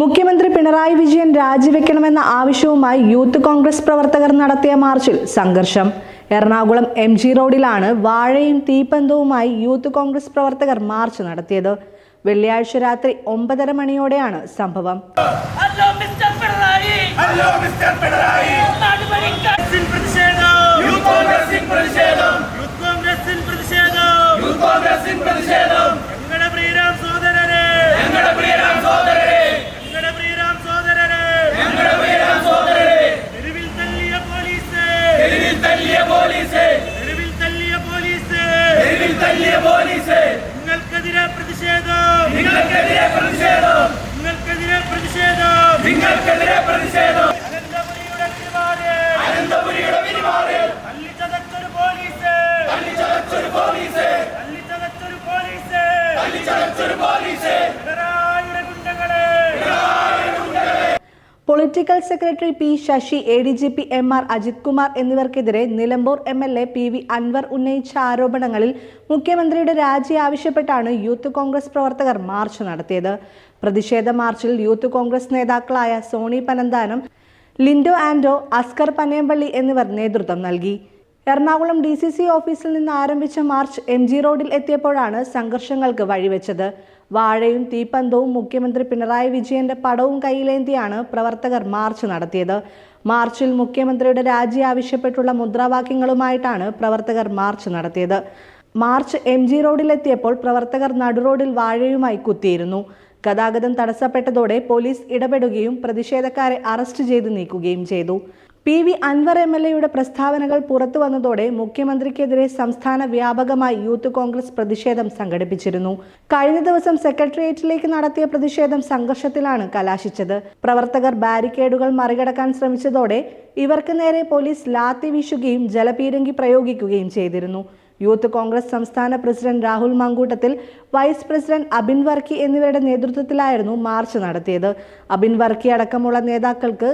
മുഖ്യമന്ത്രി പിണറായി വിജയൻ രാജിവെക്കണമെന്ന ആവശ്യവുമായി യൂത്ത് കോൺഗ്രസ് പ്രവർത്തകർ നടത്തിയ മാർച്ചിൽ സംഘർഷം. എറണാകുളം എം ജി റോഡിലാണ് വാഴയും തീപ്പന്തവുമായി യൂത്ത് കോൺഗ്രസ് പ്രവർത്തകർ മാർച്ച് നടത്തിയത്. വെള്ളിയാഴ്ച രാത്രി ഒമ്പതര മണിയോടെയാണ് സംഭവം. Hello police. തല്ലിച്ചതച്ചൊരു പോലീസ്. തല്ലിച്ചതച്ചൊരു പോലീസ്. പിണറായിയുടെ ഗുണ്ടകളെ. Political secretary P Sasi A D G P M R Ajith Kumar എന്നിവർക്കെതിരെ Nilambur M L A P V Anvar ഉന്നയിച്ച ആരോപണങ്ങളിൽ മുഖ്യമന്ത്രിയുടെ രാജി ആവശ്യപ്പെട്ടാണ് യൂത്ത് കോൺഗ്രസ് പ്രവർത്തകർ മാർച്ച് നടത്തിയത്. പ്രതിഷേധ മാർച്ചിൽ യൂത്ത് കോൺഗ്രസ് നേതാക്കളായ സോണി പനന്താനം ലിൻഡോ ആൻഡോ അസ്കർ പനയമ്പള്ളി എന്നിവർ നേതൃത്വം നൽകി. എറണാകുളം ഡി സി സി ഓഫീസിൽ നിന്ന് ആരംഭിച്ച മാർച്ച് എം ജി റോഡിൽ എത്തിയപ്പോഴാണ് സംഘർഷങ്ങൾക്ക് വഴിവെച്ചത്. വാഴയും തീപ്പന്തവും മുഖ്യമന്ത്രി പിണറായി വിജയന്റെ പടവും കയ്യിലേന്തിയാണ് പ്രവർത്തകർ മാർച്ച് നടത്തിയത്. മാർച്ചിൽ മുഖ്യമന്ത്രിയുടെ രാജി ആവശ്യപ്പെട്ടുള്ള മുദ്രാവാക്യങ്ങളുമായിട്ടാണ് പ്രവർത്തകർ മാർച്ച് നടത്തിയത്. മാർച്ച് എം ജി റോഡിലെത്തിയപ്പോൾ പ്രവർത്തകർ നടുറോഡിൽ വാഴയുമായി കുത്തിയിരുന്നു. ഗതാഗതം തടസ്സപ്പെട്ടതോടെ പോലീസ് ഇടപെടുകയും പ്രതിഷേധക്കാരെ അറസ്റ്റ് ചെയ്ത് നീക്കുകയും ചെയ്തു. P V Anvar M L എയുടെ പ്രസ്താവനകൾ പുറത്തു വന്നതോടെ മുഖ്യമന്ത്രിക്കെതിരെ സംസ്ഥാന വ്യാപകമായി യൂത്ത് കോൺഗ്രസ് പ്രതിഷേധം സംഘടിപ്പിച്ചിരുന്നു. കഴിഞ്ഞ ദിവസം സെക്രട്ടേറിയറ്റിലേക്ക് നടത്തിയ പ്രതിഷേധം സംഘർഷത്തിലാണ് കലാശിച്ചത്. പ്രവർത്തകർ ബാരിക്കേഡുകൾ മറികടക്കാൻ ശ്രമിച്ചതോടെ ഇവർക്ക് നേരെ പോലീസ് ലാത്തി വീശുകയും ജലപീരങ്കി പ്രയോഗിക്കുകയും ചെയ്തിരുന്നു. യൂത്ത് കോൺഗ്രസ് സംസ്ഥാന president Rahul Mankoottathil vice president Abin Varkey എന്നിവരുടെ നേതൃത്വത്തിലായിരുന്നു മാർച്ച് നടത്തിയത്. അബിൻ വർക്കി അടക്കമുള്ള നേതാക്കൾക്ക്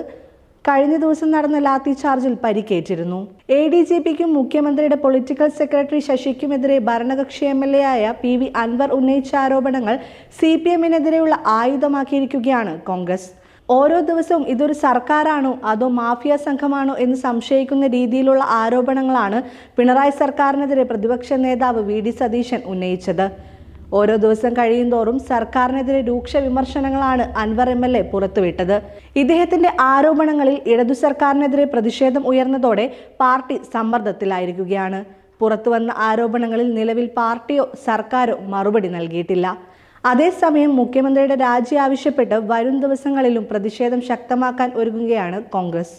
കഴിഞ്ഞ ദിവസം നടന്ന ലാത്തി ചാർജിൽ പരിക്കേറ്റിരുന്നു. എ ഡി ജി പിക്കും മുഖ്യമന്ത്രിയുടെ പൊളിറ്റിക്കൽ സെക്രട്ടറി ശശിക്കുമെതിരെ ഭരണകക്ഷി എം എൽ എ ആയ പി വി അൻവർ ഉന്നയിച്ച ആരോപണങ്ങൾ സി പി എമ്മിനെതിരെയുള്ള ആയുധമാക്കിയിരിക്കുകയാണ് കോൺഗ്രസ്. ഓരോ ദിവസവും ഇതൊരു സർക്കാരാണോ അതോ മാഫിയ സംഘമാണോ എന്ന് സംശയിക്കുന്ന രീതിയിലുള്ള ആരോപണങ്ങളാണ് പിണറായി സർക്കാരിനെതിരെ പ്രതിപക്ഷ നേതാവ് വി ഡി സതീശൻ ഉന്നയിച്ചത്. ഓരോ ദിവസം കഴിയുന്തോറും സർക്കാരിനെതിരെ രൂക്ഷ വിമർശനങ്ങളാണ് അൻവർ എം എൽ എ പുറത്തുവിട്ടത്. ഇദ്ദേഹത്തിന്റെ ആരോപണങ്ങളിൽ ഇടതു സർക്കാരിനെതിരെ പ്രതിഷേധം ഉയർന്നതോടെ പാർട്ടി സമ്മർദ്ദത്തിലായിരിക്കുകയാണ്. പുറത്തുവന്ന ആരോപണങ്ങളിൽ നിലവിൽ പാർട്ടിയോ സർക്കാരോ മറുപടി നൽകിയിട്ടില്ല. അതേസമയം മുഖ്യമന്ത്രിയുടെ രാജി ആവശ്യപ്പെട്ട് വരും ദിവസങ്ങളിലും പ്രതിഷേധം ശക്തമാക്കാൻ ഒരുങ്ങുകയാണ് കോൺഗ്രസ്.